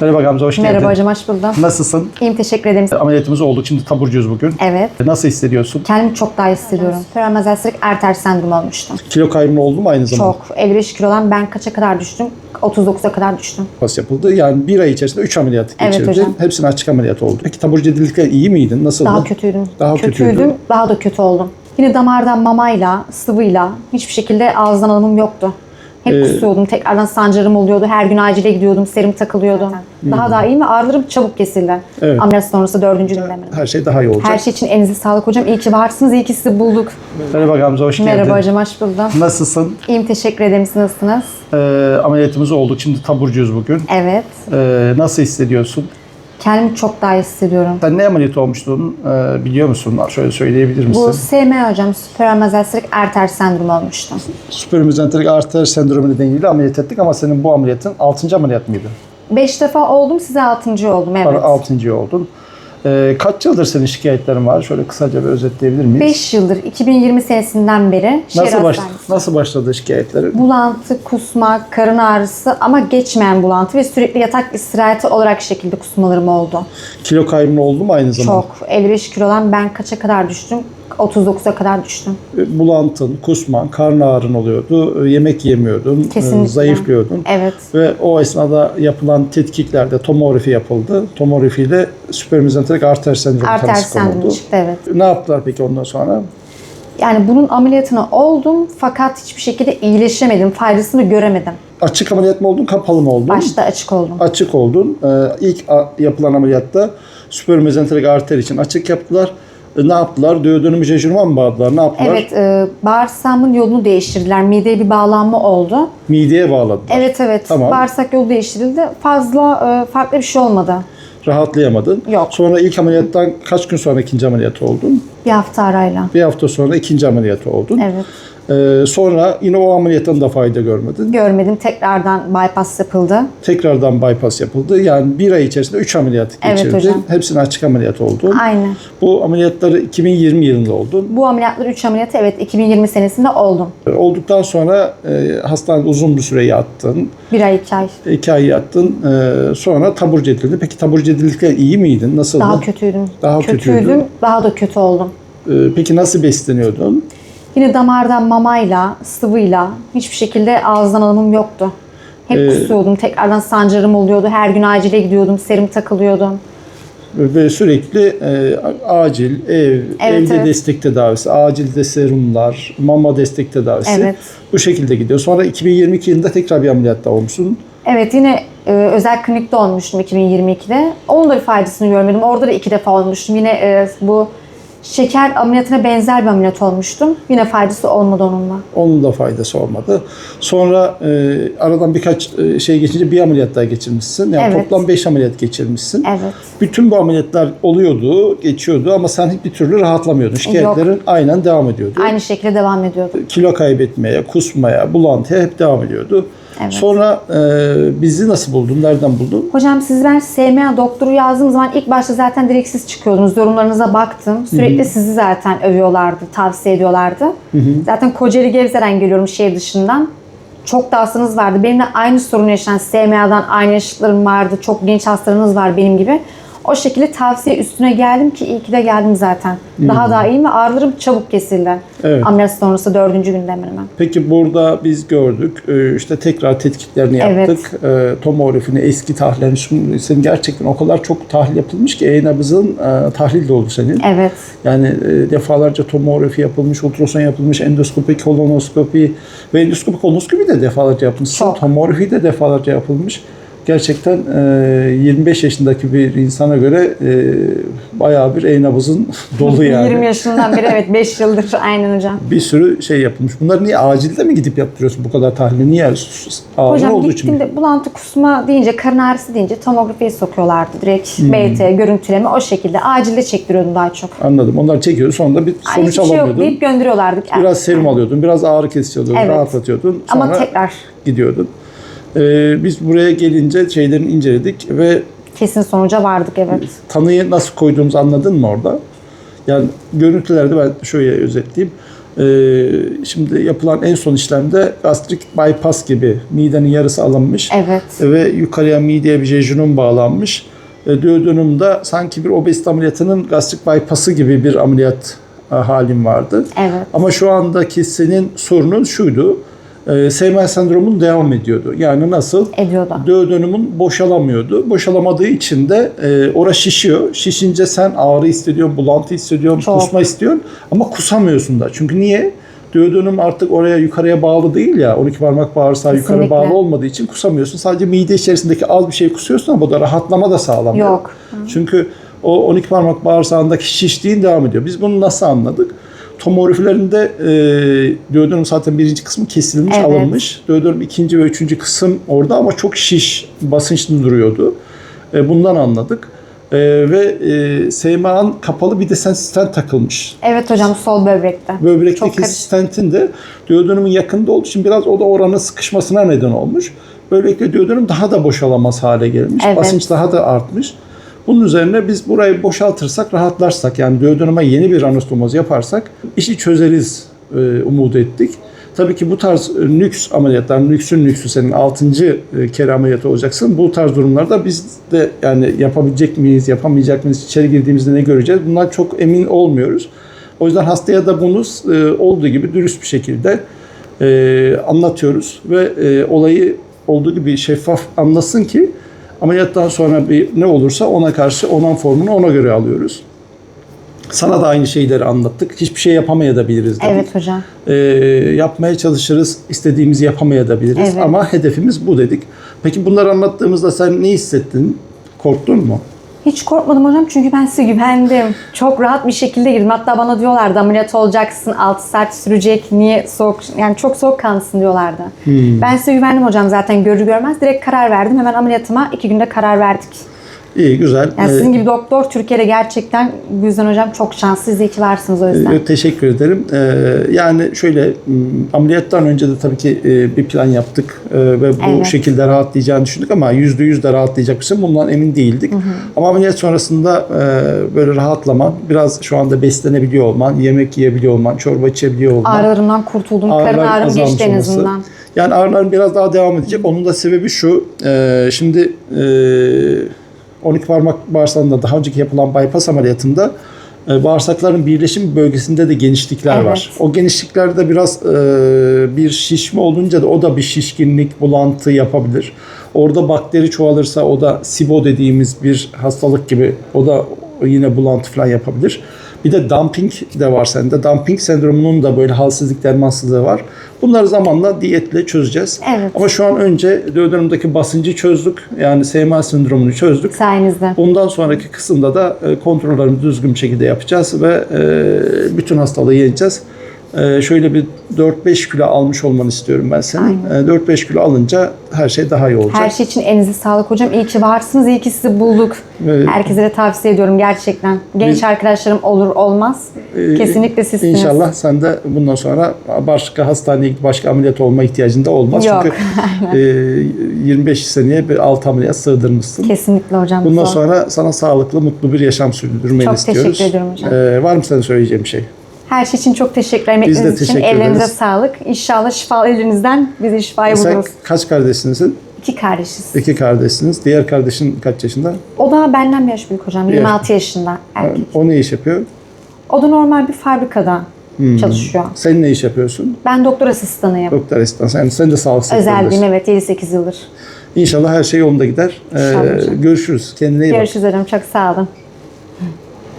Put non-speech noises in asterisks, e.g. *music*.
Merhaba Gamze, hoş geldin. Merhaba hocam, hoş buldum. Nasılsın? İyiyim, teşekkür ederim. Ameliyatımız olduk, şimdi taburcuyuz bugün. Evet. Nasıl hissediyorsun? Kendimi çok daha iyi hissediyorum. Feromozel sirik arter sendromu olmuştum. Kilo kaybın oldu mu aynı zamanda? Çok. 55 kilo olan ben kaça kadar düştüm? 39'a kadar düştüm. Pas yapıldı. Yani bir ay içerisinde 3 ameliyat Evet geçirdin. hocam. Hepsine açık ameliyat oldu. Peki taburcu edildikten iyi miydin? Nasıldı? Daha kötüydüm. Daha Kötüydüm, kötüydün. daha da kötü oldum. Yine damardan mamayla, sıvıyla hiçbir şekilde ağızdan alımım yoktu. Hep Ee, kusuyordum. Tekrardan sancılarım oluyordu. Her gün acile gidiyordum. Serum takılıyordu. Daha da iyi ve ağrılarım çabuk kesildi. Evet. Ameliyat sonrası dördüncü günde mi? Her şey daha iyi olacak. Her şey için elinize sağlık hocam. İyi ki varsınız. İyi ki sizi bulduk. Merhaba Gamze, hoş geldin. Merhaba hocam, hoş buldum. Nasılsın? İyiyim, teşekkür ederim. Siz nasılsınız? Ee, ameliyatımız olduk, şimdi taburcuyuz bugün. Evet. Ee, nasıl hissediyorsun? Kendimi çok daha iyi hissediyorum. Sen ne ameliyat olmuştun ee, biliyor musun? Şöyle söyleyebilir misin? Bu SM hocam, süpermazel sirik arter sendromu olmuştu. Süperimizentrik arter sendromu nedeniyle ameliyat ettik ama senin bu ameliyatın 6. ameliyat mıydı? Beş defa oldum, size altıncı oldum. Evet. 6. oldun. Ee, kaç yıldır senin şikayetlerin var? Şöyle kısaca bir özetleyebilir miyiz? 5 yıldır, 2020 senesinden beri şehir Nasıl, baş, hastanesi. nasıl başladı şikayetlerin? Bulantı, kusma, karın ağrısı ama geçmeyen bulantı ve sürekli yatak istirahati olarak şekilde kusmalarım oldu. Kilo kaybın oldu mu aynı zamanda? Çok. 55 kilo olan ben kaça kadar düştüm? 39'a kadar düştüm. E, Bulantın, kusman, karın ağrın oluyordu, e, yemek yemiyordun, e, Kesinlikle. zayıflıyordun. Evet. Ve o esnada yapılan tetkiklerde tomografi yapıldı. Tomografiyle süperimizentrik arter sendromu Arter tanısı konuldu. çıktı evet. Ne yaptılar peki ondan sonra? Yani bunun ameliyatını oldum fakat hiçbir şekilde iyileşemedim. Faydasını göremedim. Açık ameliyat mı oldun, kapalı mı oldun? Başta açık oldum. Açık oldun. Ee, ilk yapılan ameliyatta süperimezentrik arter için açık yaptılar. E, ne yaptılar? Duodenum jejunuma mı bağladılar? Ne yaptılar? Evet, e, bağırsağımın yolunu değiştirdiler. Mideye bir bağlanma oldu. Mideye bağladılar. Evet evet. Tamam. Bağırsak yolu değiştirildi. Fazla e, farklı bir şey olmadı. Rahatlayamadın. Yok. Sonra ilk ameliyattan kaç gün sonra ikinci ameliyat oldun? Bir hafta arayla. Bir hafta sonra ikinci ameliyat oldun. Evet. Ee, sonra yine o ameliyattan da fayda görmedin. Görmedim. Tekrardan bypass yapıldı. Tekrardan bypass yapıldı. Yani bir ay içerisinde 3 ameliyat Evet geçirdin. hocam. Hepsine açık ameliyat oldun. Aynen. Bu ameliyatları 2020 yılında oldun. Bu ameliyatları 3 ameliyatı evet 2020 senesinde oldum. Ee, Olduktan sonra e, hastanede uzun bir süre yattın. Bir ay iki ay. İki ay yattın. Ee, sonra taburcu edildin. Peki taburcu edildikten iyi miydin? Nasıldı? Daha kötüydüm. Daha Kötüydüm. kötüydün. Daha da kötü oldum. Ee, peki nasıl besleniyordun? Yine damardan mamayla, sıvıyla hiçbir şekilde ağızdan alımım yoktu. Hep Ee, kusuyordum. Tekrardan sancılarım oluyordu. Her gün acile gidiyordum. Serum takılıyordu. Ve sürekli e, acil, ev, Evet, evde evet. destek tedavisi, acilde serumlar, mama destek tedavisi Evet. bu şekilde gidiyor. Sonra 2022 yılında tekrar bir ameliyat daha olmuşsun. Evet yine e, özel klinikte olmuştum 2022'de. Onun da bir faydasını görmedim. Orada da iki defa olmuştum. Yine e, bu şeker ameliyatına benzer bir ameliyat olmuştum. Yine faydası olmadı onunla. Onun da faydası olmadı. Sonra e, aradan birkaç e, şey geçince bir ameliyat daha geçirmişsin. Yani Evet. toplam 5 ameliyat geçirmişsin. Evet. Bütün bu ameliyatlar oluyordu, geçiyordu ama sen hiçbir türlü rahatlamıyordun. Şikayetlerin aynen devam ediyordu. Aynı şekilde devam ediyordu. Kilo kaybetmeye, kusmaya, bulantıya hep devam ediyordu. Evet. Sonra e, bizi nasıl buldun, nereden buldun? Hocam siz ben SMA doktoru yazdığım zaman ilk başta zaten direkt siz çıkıyordunuz. Yorumlarınıza baktım. Sürekli sizi zaten övüyorlardı, tavsiye ediyorlardı. Zaten Kocaeli Gebze'den geliyorum şehir dışından. Çok da hastanız vardı. Benimle aynı sorunu yaşayan SMA'dan aynı yaşıtlarım vardı. Çok genç hastalarınız var benim gibi. O şekilde tavsiye üstüne geldim ki iyi ki de geldim zaten. Daha da iyiyim ve ağrılarım çabuk kesildi. Evet. Ameliyat sonrası dördüncü günde hemen hemen. Peki burada biz gördük, e, işte tekrar tetkiklerini Evet. yaptık. E, Tomografini, eski tahlillerini, şimdi senin gerçekten o kadar çok tahlil yapılmış ki e-nabızın e, tahlil de oldu senin. Evet. Yani e, defalarca tomografi yapılmış, ultrason yapılmış, endoskopi, kolonoskopi ve endoskopi kolonoskopi de defalarca yapılmış. Çok. Tomografi de defalarca yapılmış. Gerçekten e, 25 yaşındaki bir insana göre e, bayağı bir e-nabızın *laughs* dolu yani. 20 yaşından beri evet 5 yıldır aynen hocam. Bir sürü şey yapılmış. Bunları niye acilde mi gidip yaptırıyorsun bu kadar tahlili? Niye? Ağrı Hocam olduğu için mi? gittiğimde bulantı kusma deyince, karın ağrısı deyince tomografiye sokuyorlardı. Direkt Hmm. BT, görüntüleme o şekilde. Acilde çektiriyordum daha çok. Anladım. Onları çekiyordu. Sonunda bir Ay, sonuç hiçbir şey yok alamıyordun. deyip gönderiyorlardı. biraz serum alıyordun, biraz ağrı kesici alıyordun, Evet. rahatlatıyordun. Sonra Ama tekrar gidiyordun. Ee, biz buraya gelince şeylerini inceledik ve kesin sonuca vardık evet. tanıyı nasıl koyduğumuzu anladın mı orada? Yani görüntülerde ben şöyle özetleyeyim. Ee, şimdi yapılan en son işlemde gastrik bypass gibi midenin yarısı alınmış Evet. ve yukarıya mideye bir jejunum bağlanmış. E, duodenumda sanki bir obezite ameliyatının gastrik bypass'ı gibi bir ameliyat e, halim vardı. Evet. Ama şu andaki senin sorunun şuydu. E, Seymour sendromun devam ediyordu. Yani nasıl? Ediyordu. Duodenumun boşalamıyordu. Boşalamadığı için de e, ora şişiyor. Şişince sen ağrı hissediyorsun, bulantı hissediyorsun, Çok. kusma istiyorsun ama kusamıyorsun da. Çünkü niye? Duodenum artık oraya yukarıya bağlı değil ya. 12 parmak bağırsağı yukarı Kesinlikle. bağlı olmadığı için kusamıyorsun. Sadece mide içerisindeki az bir şey kusuyorsun ama bu da rahatlama da sağlamıyor. Yok. Çünkü o 12 parmak bağırsağındaki şişliğin devam ediyor. Biz bunu nasıl anladık? Tomografilerinde e, duodenum zaten birinci kısmı kesilmiş, Evet. alınmış. Duodenum ikinci ve üçüncü kısım orada ama çok şiş, basınçlı duruyordu. E, bundan anladık. E, ve e, SMA'nın kapalı bir de stent takılmış. Evet hocam sol böbrekte. Böbrekteki stentin de duodenumun yakında olduğu için biraz o da oranın sıkışmasına neden olmuş. Böylelikle duodenum daha da boşalamaz hale gelmiş. Evet. Basınç daha da artmış. Bunun üzerine biz burayı boşaltırsak, rahatlarsak yani duodenuma yeni bir anastomoz yaparsak işi çözeriz e, umut ettik. Tabii ki bu tarz e, nüks ameliyatlar, nüksün nüksü senin 6. kere ameliyatı olacaksın. Bu tarz durumlarda biz de yani yapabilecek miyiz, yapamayacak mıyız, içeri girdiğimizde ne göreceğiz? Bundan çok emin olmuyoruz. O yüzden hastaya da bunu e, olduğu gibi dürüst bir şekilde e, anlatıyoruz ve e, olayı olduğu gibi şeffaf anlasın ki ameliyattan sonra bir ne olursa ona karşı onan formunu ona göre alıyoruz. Sana da aynı şeyleri anlattık. Hiçbir şey yapamayabiliriz dedik. Evet hocam. E, yapmaya çalışırız, istediğimizi yapamayabiliriz Evet. ama hedefimiz bu dedik. Peki bunları anlattığımızda sen ne hissettin? Korktun mu? Hiç korkmadım hocam çünkü ben size güvendim. Çok rahat bir şekilde girdim. Hatta bana diyorlardı ameliyat olacaksın 6 saat sürecek. Niye soğuk yani çok soğuk kanlısın diyorlardı. Hmm. Ben size güvendim hocam zaten görür görmez direkt karar verdim. Hemen ameliyatıma iki günde karar verdik. İyi, güzel. Yani Ee, sizin gibi doktor Türkiye'de gerçekten bu yüzden hocam çok şanslı. Ki varsınız o yüzden. Ee, Teşekkür ederim. Ee, yani şöyle ameliyattan önce de tabii ki e, bir plan yaptık e, ve bu Evet. şekilde rahatlayacağını düşündük ama yüzde yüz de rahatlayacak mısın bundan emin değildik. Ama ameliyat sonrasında e, böyle rahatlama, biraz şu anda beslenebiliyor olman, yemek yiyebiliyor olman, çorba içebiliyor olman. Ağrılarımdan kurtuldum. Karın ağrıların ağrım geçti en azından. Yani ağrıların biraz daha devam edecek. Onun da sebebi şu. şimdi 12 parmak bağırsağında daha önceki yapılan bypass ameliyatında e, bağırsakların birleşim bölgesinde de genişlikler Evet. var. O genişliklerde biraz e, bir şişme olunca da o da bir şişkinlik, bulantı yapabilir. Orada bakteri çoğalırsa o da SIBO dediğimiz bir hastalık gibi o da yine bulantı falan yapabilir. Bir de dumping de var sende. Dumping sendromunun da böyle halsizlik dermansızlığı var. Bunları zamanla diyetle çözeceğiz. Evet. Ama şu an önce duodenumdaki basıncı çözdük. Yani SMA sendromunu çözdük. Sayenizde. Bundan sonraki kısımda da e, kontrollerimizi düzgün bir şekilde yapacağız ve e, bütün hastalığı yeneceğiz. E, şöyle bir 4-5 kilo almış olmanı istiyorum ben senin. E, 4-5 kilo alınca her şey daha iyi olacak. Her şey için elinize sağlık hocam. İyi ki varsınız. İyi ki sizi bulduk. Evet. Herkese de tavsiye ediyorum gerçekten. Genç Biz- arkadaşlarım olur olmaz. Ee, Kesinlikle sizsiniz. İnşallah sen de bundan sonra başka hastaneye gidip başka ameliyat olma ihtiyacın da olmaz. Yok, Çünkü *laughs* e, 25 seneye bir 6 ameliyat sığdırmışsın. Kesinlikle hocam. Bundan Zor. sonra sana sağlıklı, mutlu bir yaşam sürdürmeni Çok istiyoruz. teşekkür ediyorum hocam. Ee, var mı senin söyleyeceğin bir şey? Her şey için çok teşekkür ederim. Biz de Emekleriniz için teşekkür ellerinize ederiz. sağlık. İnşallah şifalı ellerinizden bizi şifayı Sen buluruz. kaç kardeşsinizin? İki kardeşiz. İki kardeşsiniz. Diğer kardeşin kaç yaşında? O da benden bir yaş büyük hocam. 26 yaşında erkek. O ne iş yapıyor? O da normal bir fabrikada Hmm. çalışıyor. Sen ne iş yapıyorsun? Ben doktor asistanıyım. Doktor asistan. Sen, sen de sağlık sektöründesin. değil evet 7-8 yıldır. İnşallah her şey yolunda gider. Ee, İnşallah hocam. görüşürüz. Kendine iyi bak. Görüşürüz hocam. Çok sağ olun.